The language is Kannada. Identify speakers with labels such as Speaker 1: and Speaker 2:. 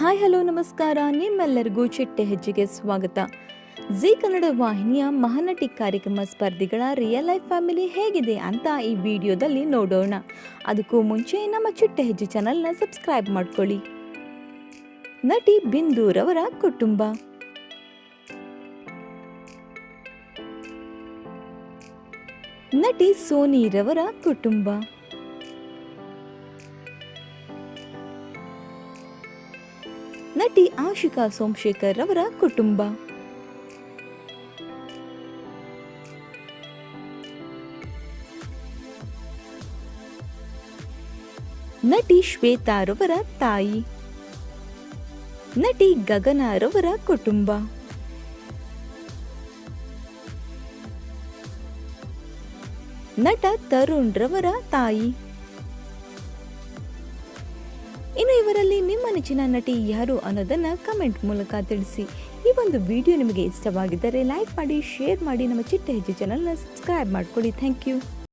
Speaker 1: ಹಾಯ್, ಹಲೋ, ನಮಸ್ಕಾರ. ನಿಮ್ಮೆಲ್ಲರಿಗೂ ಚಿಟ್ಟೆ ಹೆಜ್ಜೆಗೆ ಸ್ವಾಗತ. ಜಿ ಕನ್ನಡ ವಾಹಿನಿಯ ಮಹಾನಟಿ ಕಾರ್ಯಕ್ರಮ ಸ್ಪರ್ಧಿಗಳ ರಿಯಲ್ ಲೈಫ್ ಫ್ಯಾಮಿಲಿ ಹೇಗಿದೆ ಅಂತ ಈ ವಿಡಿಯೋದಲ್ಲಿ ನೋಡೋಣ. ಅದಕ್ಕೂ ಮುಂಚೆ ನಮ್ಮ ಚಿಟ್ಟೆ ಹೆಜ್ಜೆ ಚಾನಲ್ನ ಸಬ್ಸ್ಕ್ರೈಬ್ ಮಾಡ್ಕೊಳ್ಳಿ. ನಟಿ ಬಿಂದೂರವರ ಕುಟುಂಬ. ನಟಿ ಸೋನಿರವರ ಕುಟುಂಬ. ನಟಿ ಆಶಿಕಾ ಸೋಮಶೇಖರ್ ಅವರ ಕುಟುಂಬ. ನಟಿ ಶ್ವೇತಾರವರ ತಾಯಿ. ನಟಿ ಗಗನರವರ ಕುಟುಂಬ. ನಟ ತರುಣ್ ರವರ ತಾಯಿ. ಇನ್ನು ಇವರಲ್ಲಿ ನಿಮ್ಮ ನೆಚ್ಚಿನ ನಟಿ ಯಾರು ಅನ್ನೋದನ್ನ ಕಮೆಂಟ್ ಮೂಲಕ ತಿಳಿಸಿ. ಈ ಒಂದು ವಿಡಿಯೋ ನಿಮಗೆ ಇಷ್ಟವಾಗಿದ್ದರೆ ಲೈಕ್ ಮಾಡಿ, ಶೇರ್ ಮಾಡಿ, ನಮ್ಮ ಚಿಟ್ಟ ಹೆಜ್ಜೆ ಚಾನಲ್ನ ಸಬ್ಸ್ಕ್ರೈಬ್ ಮಾಡ್ಕೊಳ್ಳಿ. Thank you